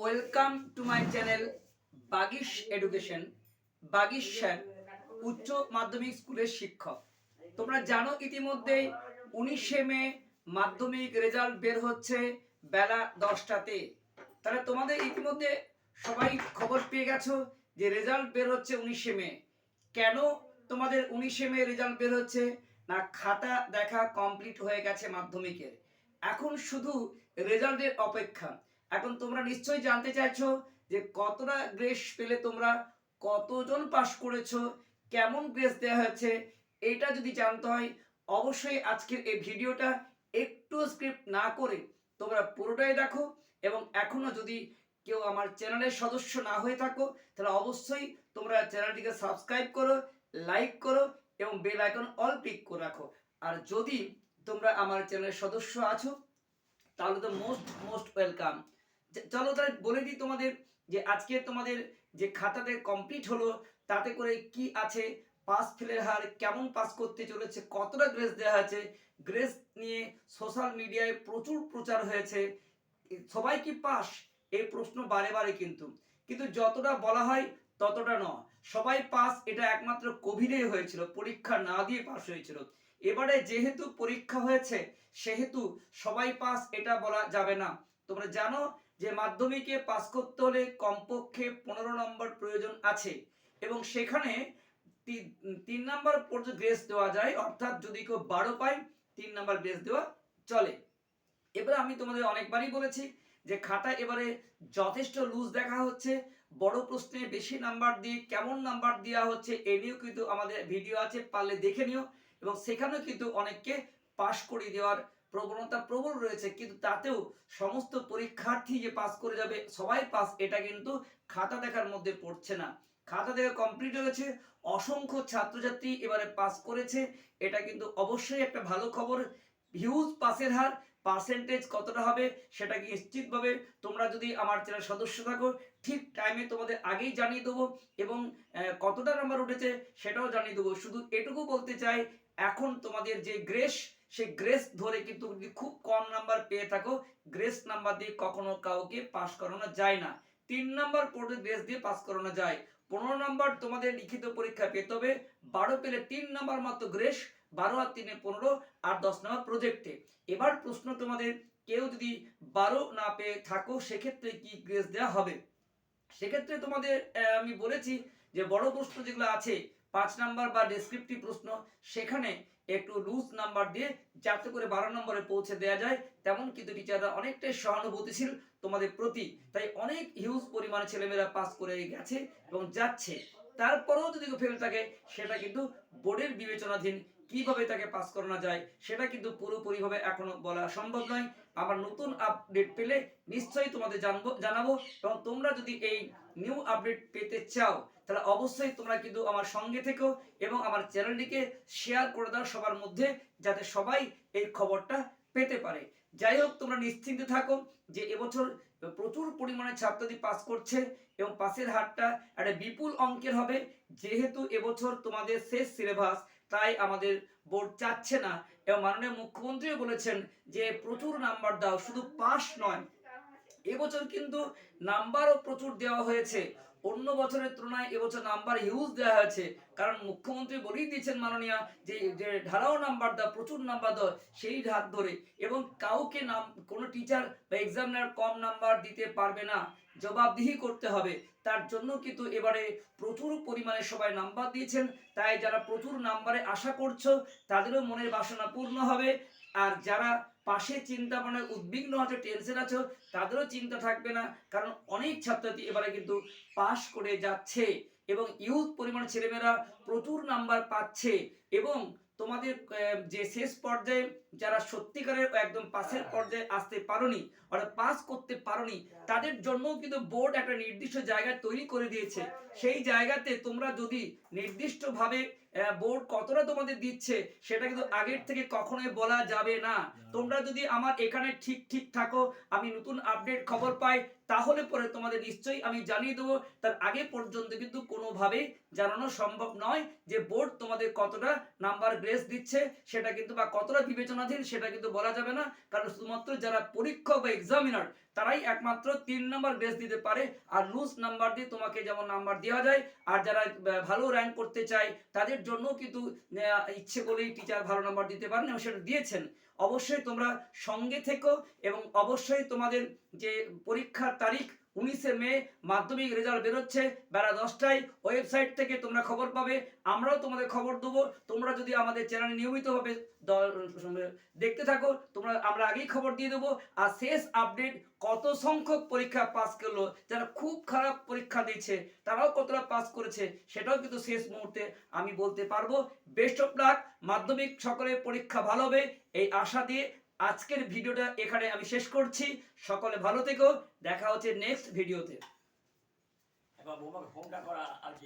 Welcome to my channel Bagish education Bagish sir উচ্চ মাধ্যমিক স্কুলের শিক্ষক। তোমরা জানো ইতিমধ্যেই উনিশে মে মাধ্যমিক রেজাল্ট বের হচ্ছে বেলা দশটাতে। তাহলে তোমাদের ইতিমধ্যে সবাই খবর পেয়ে গেছো যে রেজাল্ট বের হচ্ছে উনিশে মে। কেন তোমাদের উনিশে মে রেজাল্ট বের হচ্ছে? না, খাতা দেখা কমপ্লিট হয়ে গেছে মাধ্যমিকের। এখন শুধু রেজাল্টের অপেক্ষা। এখন তোমরা নিশ্চয়ই জানতে চাইছো যে কতটা গ্রেস পেলে তোমরা, কতজন পাস করেছ, কেমন গ্রেস দেওয়া হয়েছে, এটা যদি জানতে হয়, অবশ্যই আজকের এই ভিডিওটা একটু স্ক্রিপ্ট না করে তোমরা পুরোটাই দেখো এবং এখনও যদি কেউ আমার চ্যানেলের সদস্য না হয়ে থাকো, তাহলে অবশ্যই তোমরা চ্যানেলটিকে সাবস্ক্রাইব করো, লাইক করো এবং বেল আইকন অল ক্লিক করে রাখো। আর যদি তোমরা আমার চ্যানেলের সদস্য আছো, তাহলে তো মোস্ট মোস্ট ওয়েলকাম চলো তাহলে বলে দিই তোমাদের যে আজকে তোমাদের যে খাতাতে কমপ্লিট হলো, তাতে করে কি আছে পাস ফেলের হার কেমন পাস করতে চলেছে, কতটা গ্রেস দেওয়া হয়েছে গ্রেস নিয়ে সোশ্যাল মিডিয়ায় প্রচুর প্রচার হয়েছে সবাই কি পাস এই প্রশ্ন বারে বারে কিন্তু। কিন্তু যতটা বলা হয় ততটা নয়। সবাই পাস এটা একমাত্র কোভিডে হয়েছিল, পরীক্ষা না দিয়ে পাস হয়েছিল। এবারে যেহেতু পরীক্ষা হয়েছে, সেহেতু সবাই পাস এটা বলা যাবে না। তোমরা জানো যে মাধ্যমিকে পাস করতে হলে কমপক্ষে পনেরো নম্বর প্রয়োজন আছে। এবং সেখানে তিন নম্বর পর্যন্ত গ্রেস দেওয়া যায়, অর্থাৎ যদি কেউ বারো পায়, তিন নাম্বার গ্রেস দেওয়া চলে। এবারে আমি তোমাদের অনেকবারই বলেছি যে খাতা এবারে যথেষ্ট লুজ দেখা হচ্ছে। বড় প্রশ্নে বেশি নাম্বার দিয়ে, কেমন নাম্বার দেওয়া হচ্ছে, এ নিয়েও কিন্তু আমাদের ভিডিও আছে, পারলে দেখে নিও। এবং সেখানেও কিন্তু অনেককে পাশ করিয়ে দেওয়ার প্রবণতা প্রবল রয়েছে। কিন্তু তাতেও সমস্ত পরীক্ষার্থী যে পাস করে যাবে, সবাই পাস এটা কিন্তু খাতা দেখার মধ্যে পড়ছে না। খাতা দেখা কমপ্লিট হয়েছে অসংখ্য ছাত্রছাত্রী এবারে পাস করেছে, এটা কিন্তু অবশ্যই একটা ভালো খবর। হিউজ পাসের হার পার্সেন্টেজ কতটা হবে সেটা কি নিশ্চিতভাবে তোমরা যদি আমার চ্যানেল সদস্য থাকো, ঠিক টাইমে তোমাদের আগেই জানিয়ে দেবো এবং কতটা নাম্বার উঠেছে সেটাও জানিয়ে দেবো। শুধু এটুকু বলতে চাই, এখন তোমাদের যে গ্রেস সেই গ্রেস ধরে কিন্তু যদি খুব কম নাম্বার পেয়ে থাকো। গ্রেস নাম্বার দিয়ে কখনো কাউকে পাস করানো যায় না। তিন নাম্বার পর্যন্ত গ্রেস দিয়ে পাস করানো যায়। পনেরো নাম্বার তোমাদের লিখিত পরীক্ষা পেতে হবে। বারো পেলে তিন নাম্বার মাত্র গ্রেস বারো আর তিনে পনেরো আর দশ নম্বর প্রজেক্টে এবার প্রশ্ন তোমাদের, কেউ যদি বারো না পেয়ে থাকো, সেক্ষেত্রে কি গ্রেস দেওয়া হবে? সেক্ষেত্রে তোমাদের আমি বলেছি যে বড় প্রশ্ন যেগুলো আছে, পাঁচ নাম্বার বা ডেসক্রিপটিভ প্রশ্ন, সেখানে একটু লুজ নাম্বার দিয়ে যাতে করে বারো নম্বরে পৌঁছে দেওয়া যায়। তেমন কিন্তু টিচাররা অনেকটাই সহানুভূতিশীল তোমাদের প্রতি। তাই অনেক হিউজ পরিমাণে ছেলেমেয়েরা পাস করে গেছে এবং যাচ্ছে। তারপরেও যদি ফেল থাকে, সেটা কিন্তু বোর্ডের বিবেচনাধীন কীভাবে তাকে পাস করানো যায়, সেটা কিন্তু পুরোপুরিভাবে এখনও বলা সম্ভব নয়। আমার নতুন আপডেট পেলে নিশ্চয়ই তোমাদের জানব, জানাব। এবং তোমরা যদি এই নিউ আপডেট পেতে চাও, তাহলে অবশ্যই তোমরা কিন্তু আমার সঙ্গে থেকো এবং আমার চ্যানেলটিকে শেয়ার করে দাও সবার মধ্যে, যাতে সবাই এই খবরটা পেতে পারে। যাই হোক, তোমরা নিশ্চিন্ত থাকো যে এবছর প্রচুর পরিমাণে ছাত্রছাত্রী পাস করছে এবং পাসের হারটা একটা বিপুল অঙ্কের হবে। যেহেতু এবছর তোমাদের শেষ সিলেবাস তাই আমাদের বোর্ড চাচ্ছে না এবং মাননীয় মুখ্যমন্ত্রীও বলেছেন যে প্রচুর নাম্বার দাও, শুধু পাস নয়। এবছর কিন্তু নাম্বারও প্রচুর দেওয়া হয়েছে। অন্য বছরের তুলনায় এবছর নাম্বার হিউজ দেওয়া হয়েছে। কারণ মুখ্যমন্ত্রী বলেই দিয়েছেন মাননীয় যে যে ঢালাও নাম্বার দাও প্রচুর নাম্বার দাও সেই হাত ধরে। এবং কাউকে নাম, কোনো টিচার বা এক্সামিনার কম নাম্বার দিতে পারবে না, জবাবদিহি করতে হবে। তার জন্য কিন্তু এবারে প্রচুর পরিমাণে সবাই নাম্বার দিয়েছেন। তাই যারা প্রচুর নাম্বারে আশা করছ, তাদেরও মনের বাসনা পূর্ণ হবে। আর যারা পাশে চিন্তা মানে উদ্বিগ্ন আছো টেনশন আছো, তাদেরও চিন্তা থাকবে না। কারণ অনেক ছাত্রছাত্রী এবারে কিন্তু পাশ করে যাচ্ছে এবং ইউথ পরিমাণ ছেলেমেয়েরা প্রচুর নাম্বার পাচ্ছে এবং তোমাদের যে শেষ পর্যায়ে যারা সত্যিকারের একদম পাশের পর্যায়ে আসতে পারোনি অর্থাৎ পাস করতে পারোনি তাদের জন্য কিন্তু বোর্ড একটা নির্দিষ্ট জায়গা তৈরি করে দিয়েছে। সেই জায়গাতে তোমরা যদি নির্দিষ্টভাবে বোর্ড কতটা তোমাদের দিচ্ছে সেটা কিন্তু আগের থেকে কখনোই বলা যাবে না। তোমরা যদি আমার এখানে ঠিক ঠিক থাকো আমি নতুন আপডেট খবর পাই তাহলে পরে তোমাদের নিশ্চয়ই আমি জানিয়ে দেবো। তার আগে পর্যন্ত কিন্তু কোনোভাবেই জানানো সম্ভব নয় যে বোর্ড তোমাদের কতটা নাম্বার গ্রেস দিচ্ছে সেটা কিন্তু বা কতটা বিবেচনাধীন সেটা কিন্তু বলা যাবে না। কারণ শুধুমাত্র যারা পরীক্ষক বা এক্সামিনার তারাই একমাত্র তিন নম্বর বেস দিতে পারে। আর লুজ নাম্বার দিয়ে তোমাকে যেমন নাম্বার দেওয়া যায়, আর যারা ভালো র্যাঙ্ক করতে চায়, তাদের জন্য কিন্তু ইচ্ছে করলেই টিচার ভালো নাম্বার দিতে পারেন এবং সেটা দিয়েছেন। অবশ্যই তোমরা সঙ্গে থেকো এবং অবশ্যই তোমাদের যে পরীক্ষার তারিখ উনিশে মে মাধ্যমিক রেজাল্ট বেরোচ্ছে। বেলা দশটায় ওয়েবসাইট থেকে তোমরা খবর পাবে। আমরাও তোমাদের খবর দেবো। তোমরা যদি আমাদের চ্যানেলে নিয়মিতভাবে দেখতে থাকো, তোমরা, আমরা আগেই খবর দিয়ে দেবো। আর শেষ আপডেট কত সংখ্যক পরীক্ষা পাস করল, যারা খুব খারাপ পরীক্ষা দিয়েছে, তারাও কতটা পাস করেছে, সেটাও কিন্তু শেষ মুহূর্তে আমি বলতে পারব। বেস্ট অফ লাক মাধ্যমিক সকলের পরীক্ষা ভালো হবে, এই আশা দিয়ে আজকের ভিডিওটা এখানে আমি শেষ করছি। সকলে ভালো থেকো। দেখা হচ্ছে নেক্সট ভিডিওতে